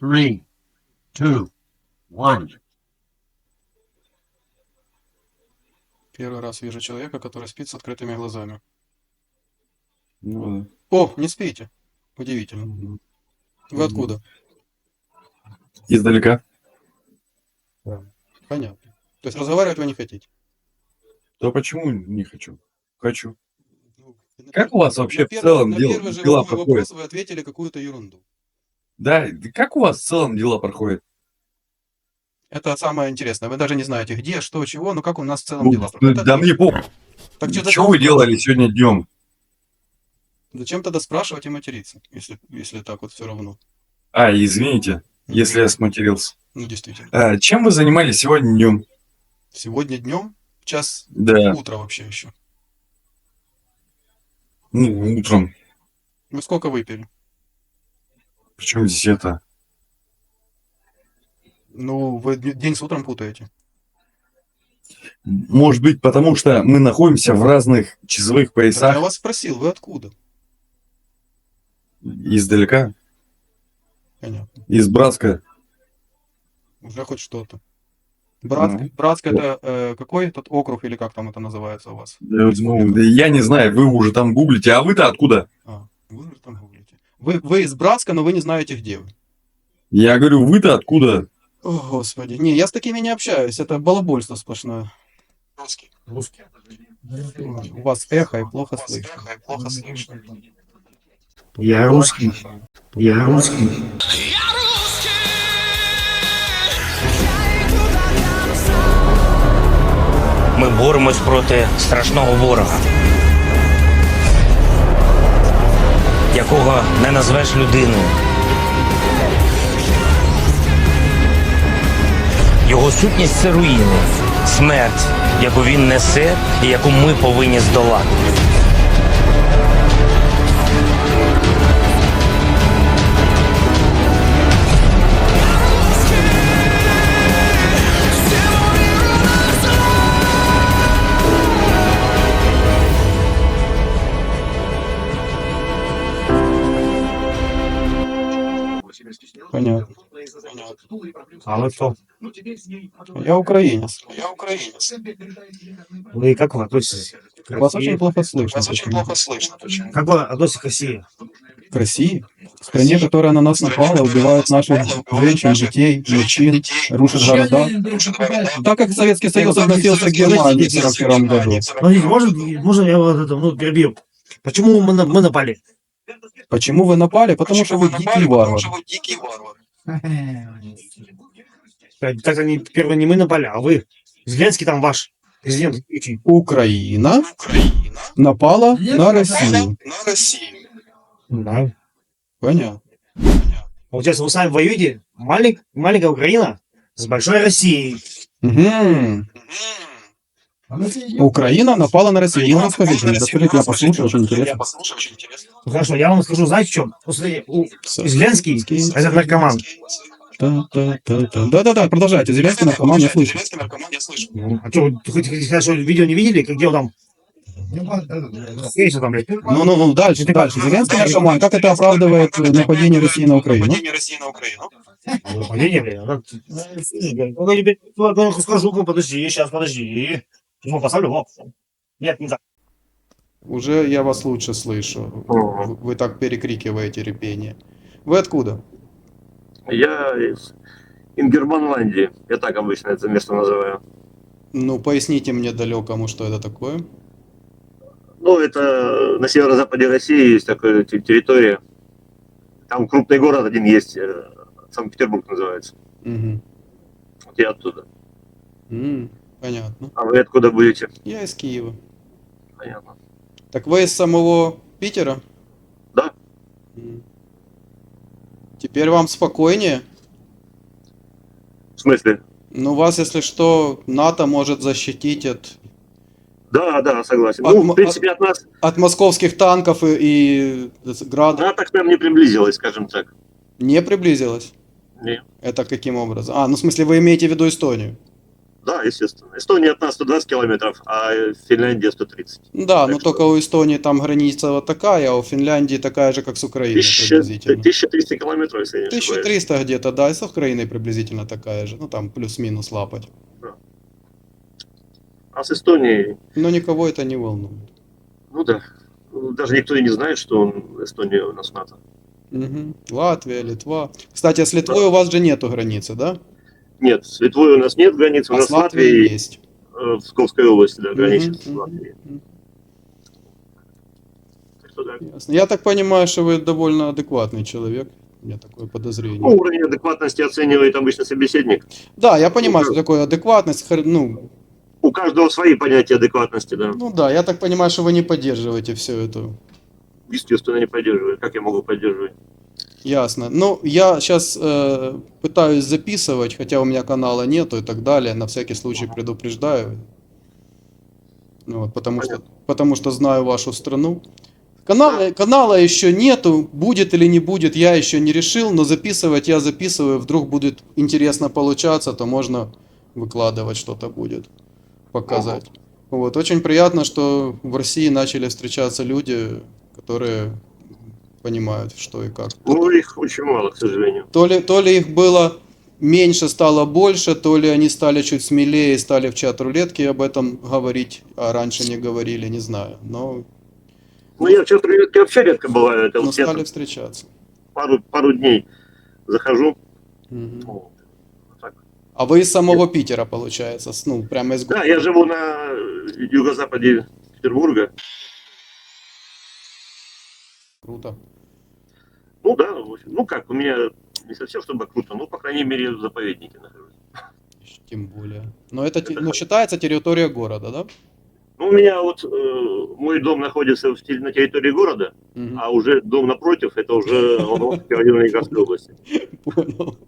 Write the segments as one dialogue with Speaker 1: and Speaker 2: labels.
Speaker 1: three, two, one.
Speaker 2: Первый раз вижу человека, который спит с открытыми глазами.
Speaker 3: Ну,
Speaker 2: О, не спите. Удивительно.
Speaker 3: да.
Speaker 2: Вы откуда?
Speaker 3: Издалека.
Speaker 2: Понятно. То есть разговаривать вы не хотите?
Speaker 3: То почему не хочу? Хочу.
Speaker 2: Ну,
Speaker 3: Как у вас вообще
Speaker 2: на
Speaker 3: в
Speaker 2: первый-
Speaker 3: целом
Speaker 2: на
Speaker 3: дела-
Speaker 2: первый же
Speaker 3: дела
Speaker 2: мой вопрос
Speaker 3: проходят?
Speaker 2: вы ответили какую-то ерунду.
Speaker 3: Да, как у вас в целом дела проходят?
Speaker 2: Это самое интересное. Вы даже не знаете, где, что, чего, но как у нас в целом
Speaker 3: Ну,
Speaker 2: дела проходят.
Speaker 3: да мне похуй.
Speaker 2: Так что
Speaker 3: Что вы делали сегодня днем?
Speaker 2: Зачем тогда спрашивать и материться, если, если так вот все равно?
Speaker 3: А, извините, если я сматерился.
Speaker 2: Ну, действительно.
Speaker 3: А, чем вы занимались сегодня днем?
Speaker 2: Сегодня днем, час
Speaker 3: Да,
Speaker 2: утра вообще еще.
Speaker 3: ну, утром.
Speaker 2: Вы сколько выпили?
Speaker 3: Причем здесь это?
Speaker 2: Ну, вы день с утром путаете.
Speaker 3: Может быть, потому что мы находимся в разных часовых
Speaker 2: Так я
Speaker 3: поясах
Speaker 2: вас спросил, вы откуда?
Speaker 3: издалека,
Speaker 2: Понятно.
Speaker 3: из Братска.
Speaker 2: Уже хоть что-то. Братск,
Speaker 3: Ну.
Speaker 2: Братск это э, какой этот округ или как там это называется у вас?
Speaker 3: Да, ну, да я не знаю, вы уже там гуглите, а вы-то откуда?
Speaker 2: А, вы же там гуглите. Вы, вы из Братска, но вы не знаете, где вы.
Speaker 3: Я говорю, вы-то откуда?
Speaker 2: О, господи. Не, я с такими не общаюсь. Это балабольство сплошное. Русский.
Speaker 1: Русский.
Speaker 2: У вас эхо и плохо слышно.
Speaker 1: Я русский. Я русский.
Speaker 4: Ми боремось проти страшного ворога, якого не назвеш людиною. Його сутність це руїни, смерть, яку він несе і яку ми повинні здолати.
Speaker 2: Понятно.
Speaker 1: А вы кто?
Speaker 2: Я украинец. Я украинец.
Speaker 1: Вы как вы относитесь к
Speaker 2: Вас очень плохо слышно.
Speaker 5: Вас очень плохо слышно.
Speaker 1: Как вы относитесь к России?
Speaker 2: К России? К стране, которая на нас напала, убивает наших женщин, детей, мужчин, рушит города. Так как Советский Союз относился к Германии в 1941 году.
Speaker 1: Смотрите, может, можно я вот это, ну, перебью? Почему мы, на- мы напали?
Speaker 2: Почему вы напали? Потому что вы дикий варвар.
Speaker 5: Потому что вы дикий варвар.
Speaker 1: Так они первые не мы напали, а вы. Зеленский там ваш президент.
Speaker 2: Украина
Speaker 5: Украина
Speaker 2: напала на Россию.
Speaker 5: на Россию.
Speaker 1: Да.
Speaker 2: Понятно.
Speaker 1: Получается, вы сами воюете, малень- маленькая Украина с большой Россией.
Speaker 2: Мгм. Украина напала на Россию. Ну, я послушаю, очень
Speaker 5: Я
Speaker 2: интересно.
Speaker 5: послушаю, очень интересно.
Speaker 1: Хорошо, я вам скажу, знаете, в чем? Зеленский, этот наркоман.
Speaker 2: Да-да-да, продолжайте. Зеленский наркоман, я слышу.
Speaker 5: Зеленский наркоман, я слышу.
Speaker 1: Ну, а что, вы хотите сказать, что видео не видели, как где он там?
Speaker 2: Ну, ну, ну, дальше, дальше. Зеленский наркоман. Как это оправдывает нападение России на Украину?
Speaker 5: Нападение России на Украину.
Speaker 1: Нападение, блядь. как- Ну, я тебе скажу, подожди, сейчас, подожди. Ну, поставлю, вот. Нет, не так.
Speaker 2: Уже я вас лучше слышу. Вы, вы так перекрикиваете репение. Вы откуда?
Speaker 6: Я из Ингерманландии. Я так обычно это место называю.
Speaker 2: Ну, поясните мне далекому, что это такое.
Speaker 6: Ну, это на северо-западе России есть такая те- территория. Там крупный город один есть, э, Санкт-Петербург называется.
Speaker 2: Мгм.
Speaker 6: Вот я оттуда.
Speaker 2: М, понятно.
Speaker 6: А вы откуда будете?
Speaker 2: Я из Киева.
Speaker 6: Понятно.
Speaker 2: Так вы из самого Питера?
Speaker 6: Да.
Speaker 2: Теперь вам спокойнее?
Speaker 6: В смысле?
Speaker 2: Ну, вас, если что, НАТО может защитить от,
Speaker 6: Да, да, согласен.
Speaker 2: От
Speaker 6: Ну, в принципе, от нас
Speaker 2: от московских танков и, и градов.
Speaker 6: НАТО к нам не приблизилось, скажем так.
Speaker 2: Не приблизилась?
Speaker 6: Не.
Speaker 2: Это каким образом? А, ну в смысле вы имеете в виду Эстонию?
Speaker 6: Да, естественно. Эстония от нас 120 километров, а Финляндия 130.
Speaker 2: Да,
Speaker 6: Так
Speaker 2: но
Speaker 6: что-
Speaker 2: только у Эстонии там граница вот такая, а у Финляндии такая же, как с Украиной
Speaker 6: 1000
Speaker 2: приблизительно.
Speaker 6: 1300 километров, если не ошибаюсь.
Speaker 2: 1300 где-то, да, и с Украиной приблизительно такая же. Ну там плюс-минус лапать.
Speaker 6: А с Эстонией,
Speaker 2: Но никого это не волнует.
Speaker 6: ну да, даже никто и не знает, что он, Эстония у нас НАТО.
Speaker 2: Мгм. Латвия, Литва. Кстати, с Литвой у вас же нету границы, да?
Speaker 6: Нет, с Литвой у нас нет границ, у
Speaker 2: А
Speaker 6: нас
Speaker 2: с Латвией
Speaker 6: Латвия
Speaker 2: есть.
Speaker 6: э, в Псковской области, да, граничит с
Speaker 2: мгм,
Speaker 6: Латвией.
Speaker 2: Ясно. Я так понимаю, что вы довольно адекватный человек. У меня такое подозрение.
Speaker 6: Ну, уровень адекватности оценивает обычно собеседник.
Speaker 2: Да, я понимаю,
Speaker 6: ну,
Speaker 2: что такое адекватность. Ну,
Speaker 6: У каждого свои понятия адекватности, да.
Speaker 2: ну да, я так понимаю, что вы не поддерживаете все это.
Speaker 6: Естественно, не поддерживаю. Как я могу поддерживать?
Speaker 2: Ясно. Ну, я сейчас пытаюсь записывать, хотя у меня канала нету и так далее. На всякий случай предупреждаю. Ну, вот, потому, что, потому что знаю вашу страну. Канала, канала еще нету, будет или не будет, я еще не решил, но записывать я записываю. Вдруг будет интересно получаться, то можно выкладывать что-то будет, показать. Вот, очень приятно, что в России начали встречаться люди, которые понимают, что и как.
Speaker 6: Ну, их очень мало, к сожалению.
Speaker 2: То ли, то ли их было меньше, стало больше, то ли они стали чуть смелее стали в чат рулетки об этом говорить, а раньше не говорили, не знаю. Но,
Speaker 6: Ну, я в чат рулетке вообще редко бываю. Это
Speaker 2: но
Speaker 6: вот я
Speaker 2: стали встречаться.
Speaker 6: пару, пару дней захожу. Ну, так.
Speaker 2: А вы из самого Питера, получается, ну, прямо из
Speaker 6: Да,
Speaker 2: города.
Speaker 6: я живу на юго-западе Петербурга.
Speaker 2: Круто.
Speaker 6: Ну да, ну как, у меня не совсем чтобы круто, но, по крайней мере, в заповеднике нахожусь.
Speaker 2: Тем более. Но это те- ну, считается территория города, да?
Speaker 6: Ну, у меня вот э, мой дом находится в, на территории города,
Speaker 2: Мгм.
Speaker 6: а уже дом напротив, это уже Волновский район Ленинградской области.
Speaker 2: Понял.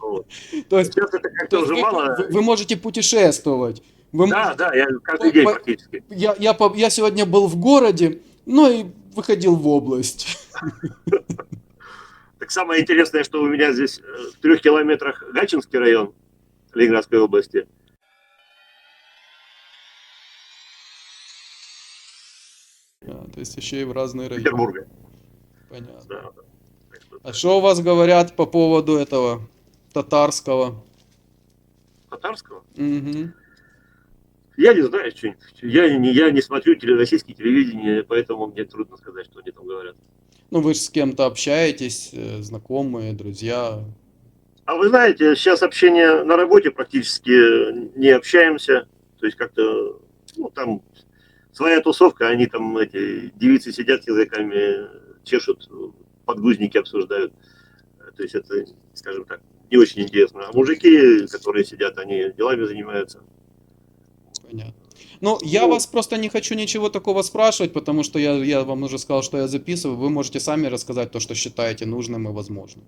Speaker 6: Вот.
Speaker 2: То есть,
Speaker 6: Сейчас это
Speaker 2: то
Speaker 6: как-то уже мало.
Speaker 2: вы- вы можете путешествовать. Вы
Speaker 6: Да,
Speaker 2: можете-
Speaker 6: да, я каждый день практически.
Speaker 2: Я, я, я сегодня был в городе, ну и выходил в область.
Speaker 6: Так самое интересное, что у меня здесь э, в трех километрах Гачинский район Ленинградской области.
Speaker 2: А, то есть еще и в разные районы.
Speaker 6: Петербурга.
Speaker 2: Понятно.
Speaker 6: Да,
Speaker 2: А что у вас говорят по поводу этого татарского?
Speaker 6: Татарского?
Speaker 2: Мгм.
Speaker 6: Я не знаю, что я не, я не смотрю теле, российские телевидение, поэтому мне трудно сказать, что они там говорят.
Speaker 2: Ну вы же с кем-то общаетесь, э, знакомые, друзья.
Speaker 6: А вы знаете, сейчас общение на работе практически не общаемся. То есть как-то, ну, там своя тусовка, они там, эти девицы сидят языками, чешут, подгузники обсуждают. То есть это, скажем так, не очень интересно. А мужики, которые сидят, они делами занимаются.
Speaker 2: Понятно. Ну, я
Speaker 6: Ну.
Speaker 2: вас просто не хочу ничего такого спрашивать, потому что я, я вам уже сказал, что я записываю. Вы можете сами рассказать то, что считаете нужным и возможным.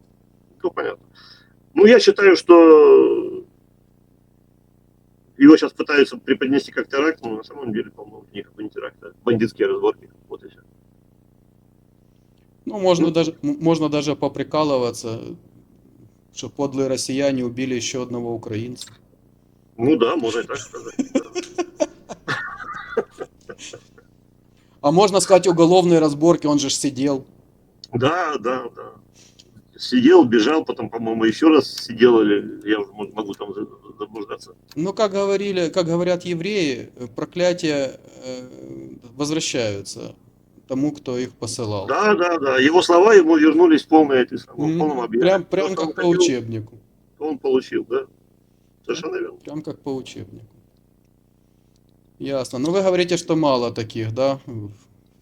Speaker 6: Ну, понятно. Ну, я считаю, что его сейчас пытаются преподнести как теракт, но на самом деле, по-моему, никакой не теракт, а бандитские разборки. Вот и все.
Speaker 2: Ну, можно
Speaker 6: Ну.
Speaker 2: даже, можно даже поприкалываться, что подлые россияне убили еще одного украинца.
Speaker 6: Ну да, можно и так сказать.
Speaker 2: А можно сказать уголовные разборки, он же ж сидел.
Speaker 6: Да, да, да. Сидел, бежал, потом, по-моему, еще раз сидел, или я уже мо- могу там за- заблуждаться.
Speaker 2: Ну, как говорили, как говорят евреи, проклятия э, возвращаются тому, кто их посылал.
Speaker 6: Да, да, да. Его слова ему вернулись в полной этой самой, в
Speaker 2: М,
Speaker 6: полном объеме.
Speaker 2: Прям,
Speaker 6: То,
Speaker 2: прям
Speaker 6: что он
Speaker 2: как по
Speaker 6: хотел,
Speaker 2: учебнику.
Speaker 6: Он получил, да. Совершенно верно.
Speaker 2: Прям как по учебнику. Ясно. Ну, вы говорите, что мало таких, да?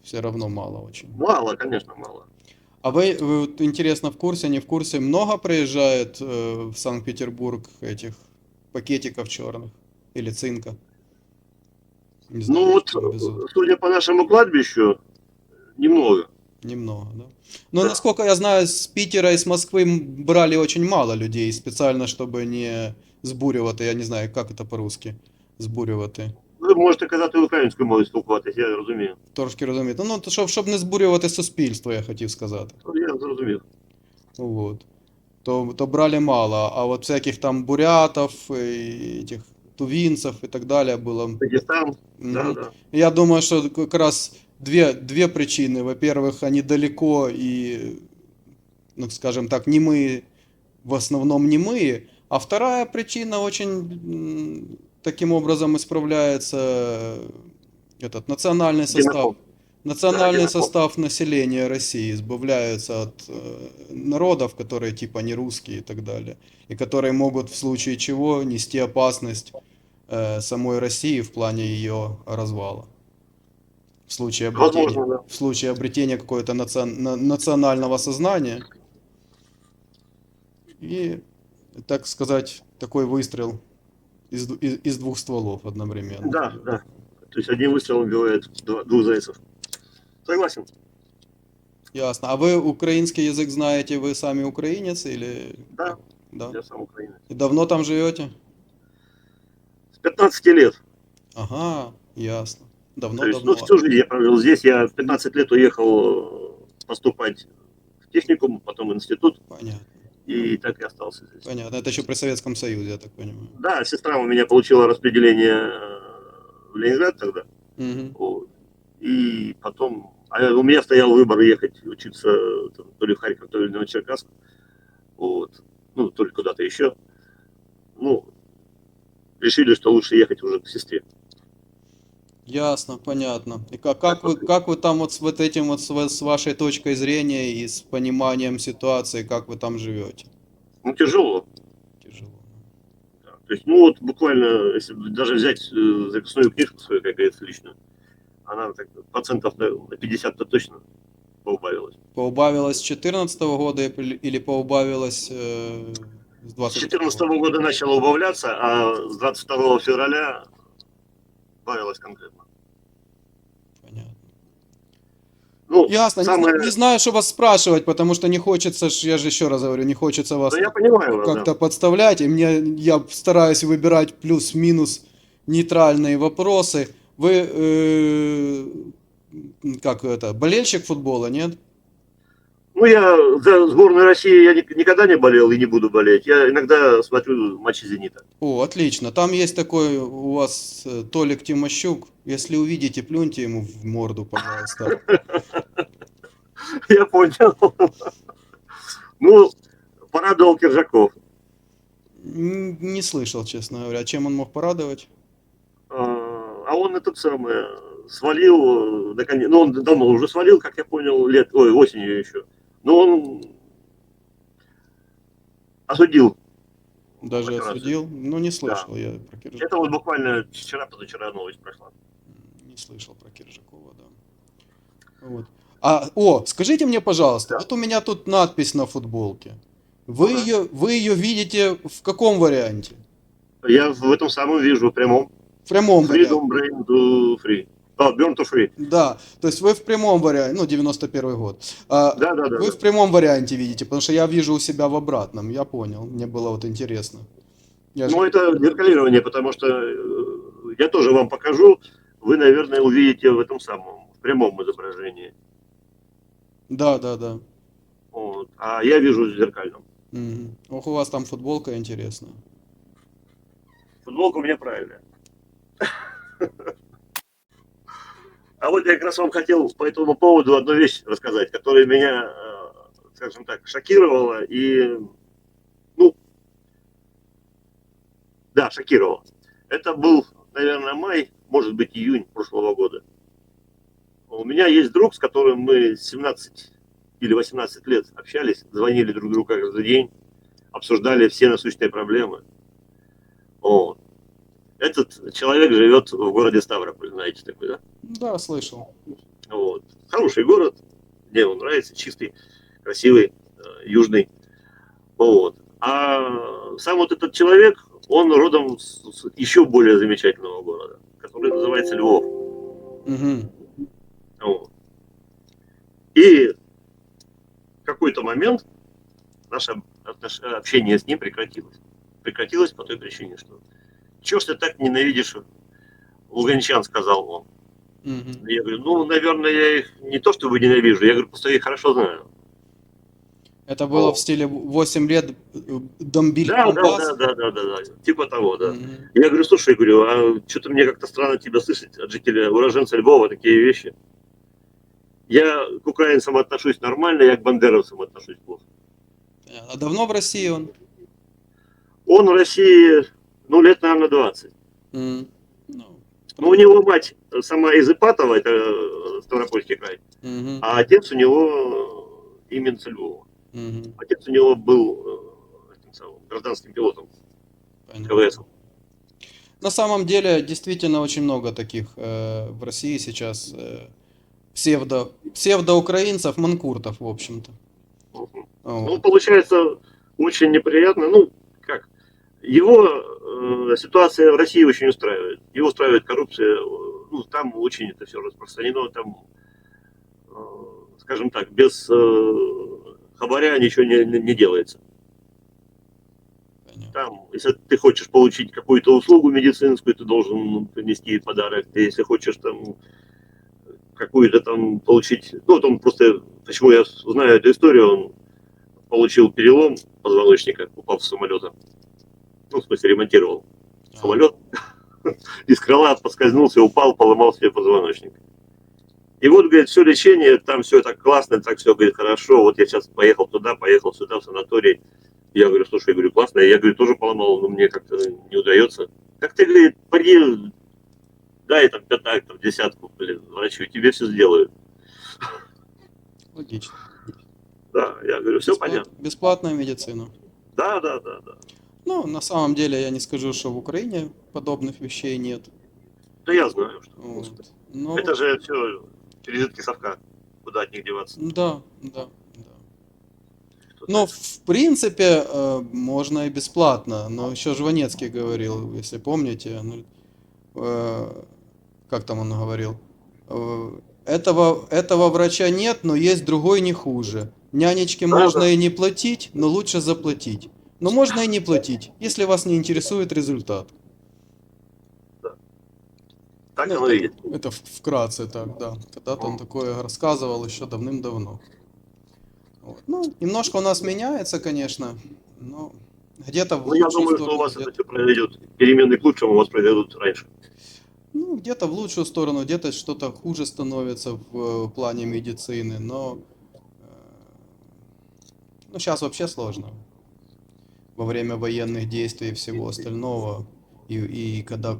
Speaker 2: Все равно мало очень.
Speaker 6: Мало, конечно, мало.
Speaker 2: А вы, вы вот интересно, в курсе, не в курсе, много приезжает э, в Санкт-Петербург этих пакетиков черных или цинка? Не знаю,
Speaker 6: Ну вот,
Speaker 2: везут.
Speaker 6: судя по нашему кладбищу, немного.
Speaker 2: Немного, да? Но
Speaker 6: Да.
Speaker 2: насколько я знаю, с Питера и с Москвы брали очень мало людей специально, чтобы не збурювати, я не знаю, як це по-русски, збурювати.
Speaker 6: Ви можете казати українською мовою спілкуватися, я розумію.
Speaker 2: Трошки розумієте. Ну, то щоб, щоб не збурювати суспільство, я хотів сказати.
Speaker 6: Я зрозумів.
Speaker 2: Вот. то, то брали мало, а вот всяких там бурятов, и этих тувинцев и так далее было.
Speaker 6: Дагестан, да,
Speaker 2: Мгм.
Speaker 6: да.
Speaker 2: Я думаю, что как раз две, две причины. Во-первых, они далеко и, ну, скажем так, немые, в основном немые. а вторая причина очень таким образом исправляется этот национальный состав. Национальный состав населения России избавляются от э, народов, которые типа не русские и так далее, и которые могут в случае чего нести опасность э, самой России в плане ее развала. В случае обретения,
Speaker 6: Возможно, да.
Speaker 2: в случае обретения какого-то национ- на- национального сознания. И, так сказать, такой выстрел из, из, из двух стволов одновременно.
Speaker 6: Да, да. То есть одним выстрелом убивает двух зайцев. Согласен.
Speaker 2: Ясно. А вы украинский язык знаете, вы сами украинец или...
Speaker 6: Да.
Speaker 2: Да.
Speaker 6: Я сам украинец.
Speaker 2: И давно там живете?
Speaker 6: С 15 лет.
Speaker 2: Ага, ясно.
Speaker 6: То
Speaker 2: Давно,
Speaker 6: есть,
Speaker 2: давно.
Speaker 6: ну, всю жизнь я прожил здесь. Я в 15 лет уехал поступать в техникум, потом в институт,
Speaker 2: Понятно.
Speaker 6: И так и остался здесь.
Speaker 2: Понятно. Это еще при Советском Союзе, я так понимаю.
Speaker 6: Да, сестра у меня получила распределение э, в Ленинград тогда.
Speaker 2: Мгм.
Speaker 6: Вот. И потом... А у меня стоял выбор ехать учиться там, то ли в Харьков, то ли в Новочеркасск. Вот. Ну, то ли куда-то еще. Ну, решили, что лучше ехать уже к сестре.
Speaker 2: Ясно, понятно. И как, как вы, как вы там вот с вот этим вот с, ва- с вашей точкой зрения и с пониманием ситуации, как вы там живете?
Speaker 6: Ну, тяжело.
Speaker 2: Тяжело.
Speaker 6: Да. То есть, ну вот буквально, если даже взять э, записную книжку свою, как говорится, личную, она так, процентов на на 50-то точно поубавилась.
Speaker 2: Поубавилось с 2014 года или или поубавилось э, с
Speaker 6: С
Speaker 2: 20
Speaker 6: 2014 года начало убавляться, а с 22 февраля убавилось конкретно.
Speaker 2: Понятно.
Speaker 6: Ну,
Speaker 2: Ясно, не,
Speaker 6: самое...
Speaker 2: зна- не знаю, что вас спрашивать, потому что не хочется, я же еще раз говорю, не хочется вас
Speaker 6: Да я понимаю вас,
Speaker 2: как-то
Speaker 6: да.
Speaker 2: подставлять, и мне, я стараюсь выбирать плюс-минус нейтральные вопросы. Вы, э, как это, болельщик футбола, нет?
Speaker 6: Ну, я за сборную России я ни- никогда не болел и не буду болеть. Я иногда смотрю матчи «Зенита».
Speaker 2: О, отлично. Там есть такой у вас э, Толик Тимощук. Если увидите, плюньте ему в морду, пожалуйста.
Speaker 6: Я понял. Ну, порадовал Киржаков.
Speaker 2: Не слышал, честно говоря. Чем он мог порадовать?
Speaker 6: А а он этот самый свалил, э, наконец, ну он давно уже свалил, как я понял, лет, ой, осенью еще. Но он осудил.
Speaker 2: Даже
Speaker 6: Операцию.
Speaker 2: осудил? Ну, не слышал я про Киржакова.
Speaker 6: Это вот буквально вчера, позавчера новость прошла.
Speaker 2: Не слышал про Киржакова, да. Вот. А, о, скажите мне, пожалуйста,
Speaker 6: Да.
Speaker 2: вот у меня тут надпись на футболке. Вы
Speaker 6: Ага.
Speaker 2: ее, вы ее видите в каком варианте?
Speaker 6: Я в этом самом вижу, в прямом.
Speaker 2: В прямом.
Speaker 6: Freedom Brain to Free. А, Burn to Free.
Speaker 2: Да, то есть вы в прямом варианте, ну, 91 год. А,
Speaker 6: Да, да, да.
Speaker 2: вы
Speaker 6: да.
Speaker 2: в прямом варианте видите, потому что я вижу у себя в обратном, я понял, мне было вот интересно. Я же-
Speaker 6: Ну, это зеркалирование, потому что э, я тоже вам покажу. Вы, наверное, увидите в этом самом, в прямом изображении.
Speaker 2: Да, да, да.
Speaker 6: Вот. А я вижу в зеркальном.
Speaker 2: Мгм. Ох, у вас там футболка интересная.
Speaker 6: Футболка у меня правильная. А вот я как раз вам хотел по этому поводу одну вещь рассказать, которая меня, э, скажем так, шокировала и, ну, да, шокировала. Это был, наверное, май, может быть, июнь прошлого года. У меня есть друг, с которым мы 17 или 18 лет общались, звонили друг другу каждый день, обсуждали все насущные проблемы. Вот. Этот человек живет в городе Ставрополь, знаете такой, да?
Speaker 2: Да, слышал.
Speaker 6: Вот. Хороший город, мне он нравится, чистый, красивый, э, южный. Вот. А сам вот этот человек, он родом с, с еще более замечательного города, который называется Львов.
Speaker 2: Мгм.
Speaker 6: Вот. И в какой-то момент наше общение с ним прекратилось. Прекратилось по той причине, что чего ж ты так ненавидишь луганчан, сказал он.
Speaker 2: Мгм.
Speaker 6: Я говорю, ну, наверное, я их не то чтобы ненавижу, я говорю, просто я их хорошо знаю.
Speaker 2: Это было
Speaker 6: О.
Speaker 2: в стиле 8 лет э, домбили
Speaker 6: Да, да, да, да, да, да, да, типа того, да.
Speaker 2: Мгм.
Speaker 6: Я говорю, слушай, говорю, а что-то мне как-то странно тебя слышать от жителя, уроженца Львова, такие вещи. Я к украинцам отношусь нормально, я к бандеровцам отношусь плохо.
Speaker 2: А давно в России он?
Speaker 6: Он в России, ну, лет, наверное, 20.
Speaker 2: М. Ну,
Speaker 6: Ну, у него мать сама из Ипатова, это э, Ставропольский край,
Speaker 2: мгм,
Speaker 6: а отец у него э, именно с Львова.
Speaker 2: мгм,
Speaker 6: Отец у него был э, этим самым, гражданским пилотом
Speaker 2: понятно.
Speaker 6: КВС.
Speaker 2: На самом деле, действительно, очень много таких э, в России сейчас э, псевдо, псевдоукраинцев, манкуртов, в общем-то.
Speaker 6: Ну,
Speaker 2: Вот.
Speaker 6: получается, очень неприятно. Ну? Его э, ситуация в России очень устраивает. Его устраивает коррупция. э, Ну, там очень это все распространено. Там, э, скажем так, без э, хабаря ничего не, не- не делается. Там, если ты хочешь получить какую-то услугу медицинскую, ты должен принести подарок. Ты, если хочешь там какую-то там получить... Ну, вот он просто... Почему я знаю эту историю, он получил перелом позвоночника, упав с самолета. Ну, в смысле, ремонтировал
Speaker 2: А,
Speaker 6: самолет. Из крыла поскользнулся, упал, поломал себе позвоночник. И вот, говорит, все лечение, там все так классно, так все, говорит, хорошо. Вот я сейчас поехал туда, поехал сюда, в санаторий. Я говорю, слушай, я говорю, классно. Я, говорю, тоже поломал, но мне как-то не удается. Как ты, говорит, пойди, дай там пятак, там десятку, блин, врачу, тебе все сделают.
Speaker 2: Логично.
Speaker 6: Да, я говорю, все
Speaker 2: Бесплат-
Speaker 6: понятно.
Speaker 2: Бесплатная медицина.
Speaker 6: Да, да, да, да.
Speaker 2: Ну, на самом деле, я не скажу, что в Украине подобных вещей нет.
Speaker 6: Да я знаю, что.
Speaker 2: Вот. Но,
Speaker 6: Это же все пережитки совка. Куда от них деваться?
Speaker 2: да, да, да. Но, в принципе, э, можно и бесплатно. Но еще Жванецкий говорил, если помните, ну, э, как там он говорил, э, этого, этого врача нет, но есть другой не хуже. Нянечке
Speaker 6: Да,
Speaker 2: можно
Speaker 6: да.
Speaker 2: и не платить, но лучше заплатить. Но можно и не платить, если вас не интересует результат.
Speaker 6: Так
Speaker 2: Ну,
Speaker 6: оно и
Speaker 2: это,
Speaker 6: есть.
Speaker 2: это в- вкратце так, да. Когда-то он такое рассказывал еще давным-давно. Вот. Ну, немножко у нас меняется, конечно, но где-то в
Speaker 6: Ну, я думаю, что у
Speaker 2: сторону,
Speaker 6: вас это все произойдет. Перемены к лучшему у вас произойдут раньше.
Speaker 2: ну, где-то в лучшую сторону, где-то что-то хуже становится в э, плане медицины, но э, ну, сейчас вообще сложно. Во время военных действий и всего остального, и, и когда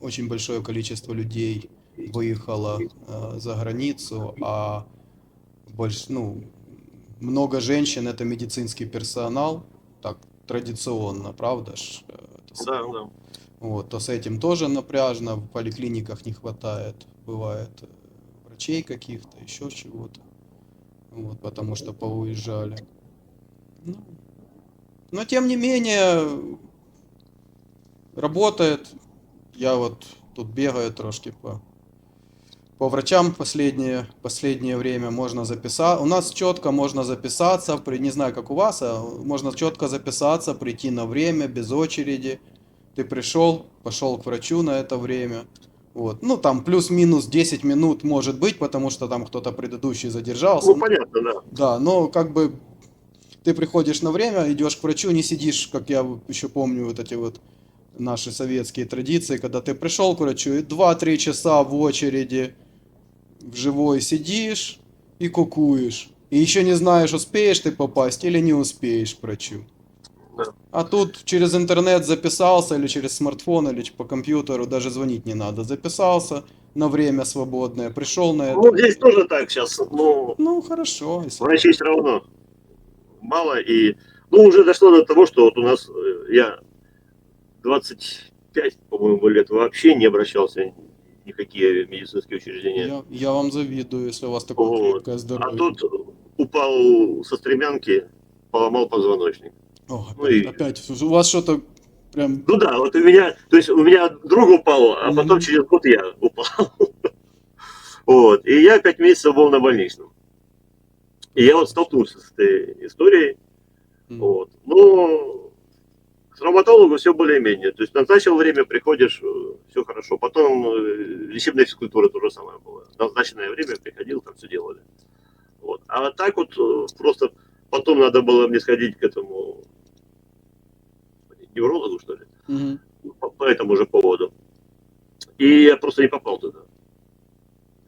Speaker 2: очень большое количество людей выехало э, за границу, а больше, ну, много женщин это медицинский персонал, так традиционно, правда ж? э, это
Speaker 6: Да, да.
Speaker 2: Вот, то с этим тоже напряжно, в поликлиниках не хватает, бывает э, врачей каких-то, еще чего-то, вот, потому что поуезжали. Ну, но тем не менее, работает. Я вот тут бегаю трошки по, по врачам последнее, последнее время можно записать. У нас четко можно записаться, при, не знаю как у вас, а можно четко записаться, прийти на время, без очереди. Ты пришел, пошел к врачу на это время. Вот. Ну, там плюс-минус 10 минут может быть, потому что там кто-то предыдущий задержался.
Speaker 6: Ну, понятно, да.
Speaker 2: Да, но как бы ты приходишь на время, идешь к врачу, не сидишь, как я еще помню вот эти вот наши советские традиции, когда ты пришел к врачу и 2-3 часа в очереди в живой сидишь и кукуешь. И еще не знаешь, успеешь ты попасть или не успеешь к врачу. А тут через интернет записался или через смартфон или по компьютеру, даже звонить не надо. Записался на время свободное, пришел на это.
Speaker 6: Ну, здесь тоже так сейчас. Ну,
Speaker 2: Ну, хорошо. если-
Speaker 6: врачей все равно мало. И, ну, уже дошло до того, что вот у нас, э, я 25, по-моему, лет вообще не обращался ни в какие медицинские учреждения.
Speaker 2: Я, я вам завидую, если у вас такое
Speaker 6: Вот.
Speaker 2: крепкое
Speaker 6: А
Speaker 2: здоровье.
Speaker 6: тут упал со стремянки, поломал позвоночник.
Speaker 2: О,
Speaker 6: ну
Speaker 2: опять,
Speaker 6: и-
Speaker 2: опять, у вас что-то прям...
Speaker 6: Ну да, вот у меня, то есть у меня друг упал, а потом
Speaker 2: Мгм.
Speaker 6: через год я упал. Вот, и я пять месяцев был на больничном. И я вот столкнулся с этой историей.
Speaker 2: м,
Speaker 6: Вот. Ну, к травматологу все более-менее. То есть назначил время, приходишь, все хорошо. Потом э, лечебная физкультура то же самое было. Назначенное время приходил, там все делали. Вот. А так вот э, просто потом надо было мне сходить к этому неврологу, что ли,
Speaker 2: Мгм.
Speaker 6: по, по этому же поводу. И я просто не попал туда.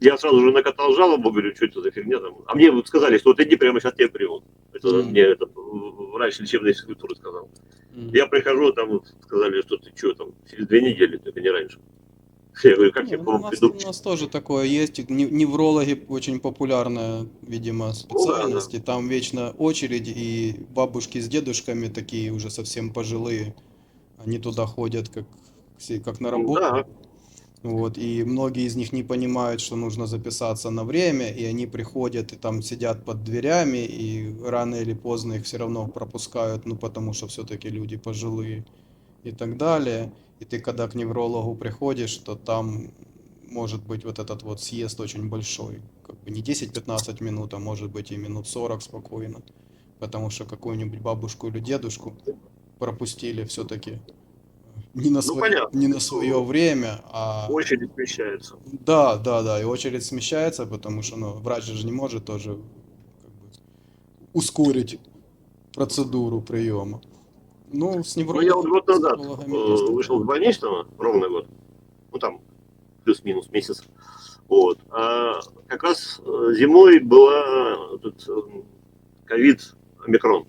Speaker 6: Я сразу же накатал жалобу, говорю, что это за фигня там. А мне вот сказали, что вот иди прямо сейчас тебе примут. Это
Speaker 2: Мгм.
Speaker 6: мне это, врач лечебной физкультуры сказал.
Speaker 2: Мгм.
Speaker 6: Я прихожу, там сказали, что ты что там, через две недели, только не раньше. Я говорю, как я
Speaker 2: ну,
Speaker 6: к
Speaker 2: у, нас,
Speaker 6: приду?
Speaker 2: у нас тоже такое есть. Неврологи очень популярная, видимо, специальность. И там вечно очередь, и бабушки с дедушками такие уже совсем пожилые. Они туда ходят как, как на работу.
Speaker 6: Да.
Speaker 2: Вот, и многие из них не понимают, что нужно записаться на время, и они приходят и там сидят под дверями, и рано или поздно их все равно пропускают, ну потому что все-таки люди пожилые и так далее. И ты когда к неврологу приходишь, то там может быть вот этот вот съезд очень большой. Как бы не 10-15 минут, а может быть и минут 40 спокойно. Потому что какую-нибудь бабушку или дедушку пропустили все-таки не на, свое,
Speaker 6: понятно.
Speaker 2: не на свое время, а...
Speaker 6: Очередь смещается.
Speaker 2: Да, да, да, и очередь смещается, потому что ну, врач же не может тоже как бы, ускорить процедуру приема. Ну, с
Speaker 6: Ну,
Speaker 2: неврологом,
Speaker 6: я вот год назад э, вышел с больничного, ровно год. Ну, там, плюс-минус месяц. Вот. А как раз э, зимой была этот э, ковид омикрон.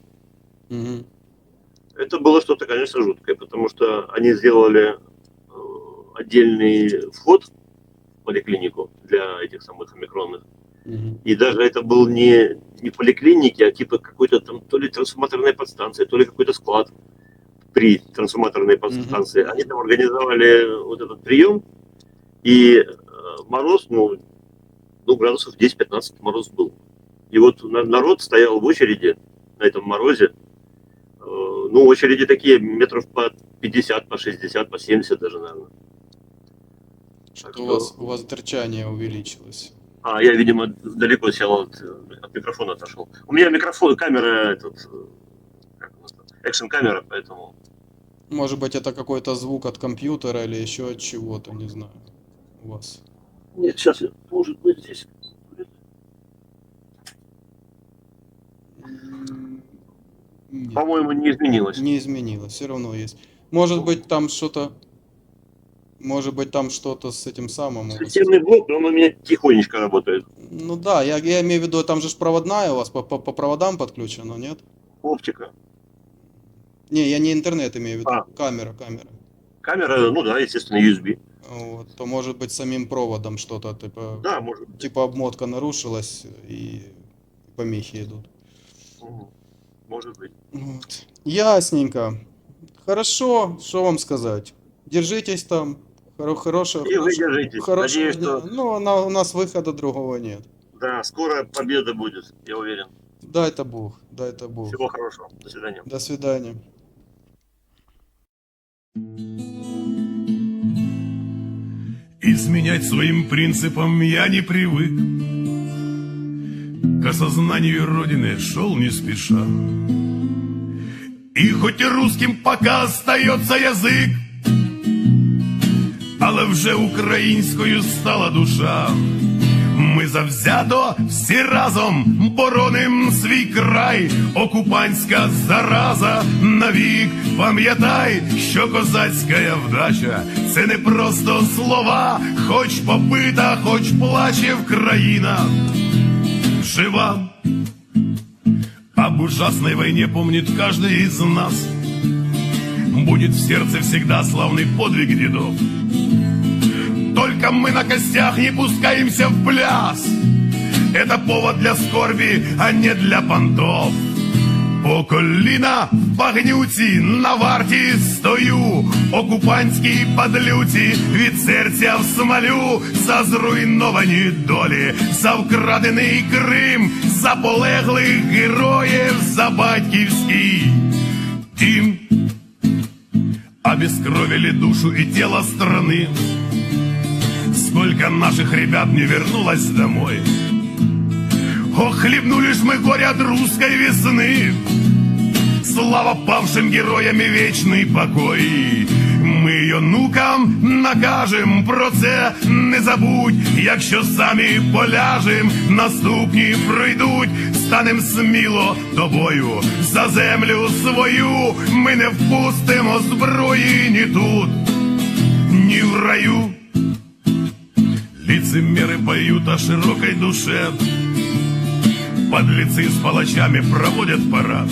Speaker 2: Мгм.
Speaker 6: Это было что-то, конечно, жуткое, потому что они сделали э, отдельный вход в поликлинику для этих самых омикронных. И даже это был не, не поликлиники, а типа какой-то там то ли трансформаторная подстанция, то ли какой-то склад при трансформаторной подстанции. Они там организовали вот этот прием, и э, мороз, ну, ну градусов 10-15 мороз был. И вот на- народ стоял в очереди на этом морозе. Э, Ну, очереди такие метров по 50, по 60, по 70 даже, наверное. Так
Speaker 2: Что у
Speaker 6: что-
Speaker 2: вас, у вас дырчание увеличилось.
Speaker 6: А, я, видимо, далеко сел от, от микрофона отошел. У меня микрофон, камера, этот, э, у экшн-камера, поэтому...
Speaker 2: Может быть, это какой-то звук от компьютера или еще от чего-то, не знаю. У вас.
Speaker 6: Нет, сейчас, может быть, здесь.
Speaker 2: Нет,
Speaker 6: По-моему, не изменилось.
Speaker 2: не изменилось, все равно есть. Может быть, там что-то... Может быть, там что-то с этим самым.
Speaker 6: Системный блок, но он у меня тихонечко работает.
Speaker 2: Ну да, я, я имею в виду, там же ж проводная у вас по, по, по проводам подключена, нет?
Speaker 6: Оптика.
Speaker 2: Не, я не интернет имею в виду,
Speaker 6: А.
Speaker 2: камера, камера.
Speaker 6: Камера, ну да, естественно, USB.
Speaker 2: Вот, то может быть самим проводом что-то, типа,
Speaker 6: Да, может быть.
Speaker 2: типа обмотка нарушилась и помехи идут.
Speaker 6: Мгм. Может быть.
Speaker 2: Ясненько. Хорошо, что вам сказать? Держитесь там. Хоро- хорошего,
Speaker 6: И вы держитесь.
Speaker 2: хорошего
Speaker 6: Надеюсь,
Speaker 2: дня.
Speaker 6: что
Speaker 2: Ну, на- у нас выхода другого нет.
Speaker 6: да, скоро победа будет, я уверен.
Speaker 2: Дай-то Бог, дай-то Бог.
Speaker 6: Всего хорошего. До свидания.
Speaker 2: До свидания.
Speaker 7: Изменять своим принципам я не привык К осознанию Родины шел не спеша. И хоть и русским пока остается язик Але вже українською стала душа. Ми завзято всі разом бороним свій край, окупантська зараза навік. Пам'ятай, що козацька вдача це не просто слова, хоч побита, хоч плаче в країна жива. Об ужасной войне помнит каждый из нас. Будет в сердце всегда славный подвиг дедов. Только мы на костях не пускаемся в пляс. Это повод для скорби, а не для понтов. По коліна в багнюці на варті стою, окупантській падлюці від серця всмалю за зруйновані долі, за вкрадений Крим, за полеглих героїв, за батьківський дім. Обескровили душу и тело страны. Сколько наших ребят не вернулось домой. Ох, хлебнули ж мы горе от русской весны. Слава павшим героям и вечный покой. Мы Ми онукам накажем про це не забудь, якщо самі поляжем, наступні прийдуть, станем сміло тобою за землю свою. Ми не впустимо зброї ні тут, ні в раю. Лицемеры поют о широкой душе, Подлецы с палачами проводят парад.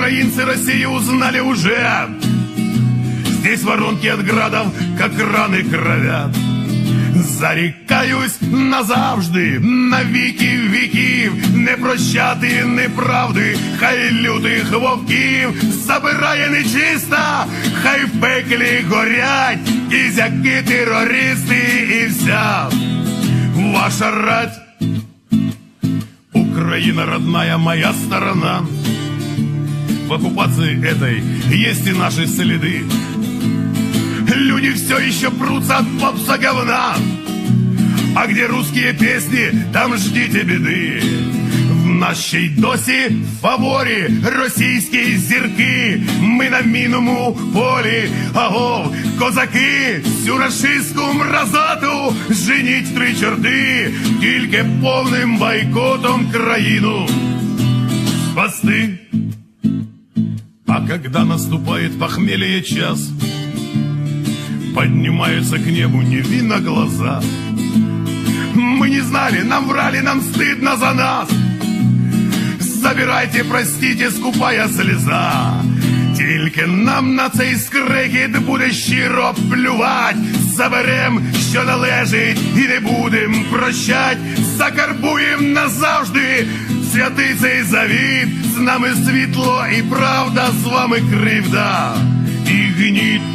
Speaker 7: Украинцы Россию узнали уже, Здесь воронки от градов, как раны кровят. Зарікаюсь назавжди, на віки віків, не прощати неправди, хай лютих вовків забирає нечиста, хай в пеклі горять кізяки, терористи і вся ваша рать. Украина родная, моя сторона. В оккупации этой есть и наши следы. Люди все еще прутся от попса говна. А где русские песни, там ждите беды. В нашій досі в фаворі російські зірки. Ми на мінному полі, агов, козаки, всю рашистську мразоту женіть в три чорти, тільки повним бойкотом країну спасти. А когда наступает похмелье час, Поднимаются к небу невинно глаза. Мы не знали, нам врали, нам стыдно за нас. Забирайте, простите, скупая слеза. Тільки нам на цей скрекіт буде щиро плювать. Заберем, що належить, і не будем прощать. Закарбуєм назавжди святий цей завіт. З нами світло і правда, з вами кривда. І гніт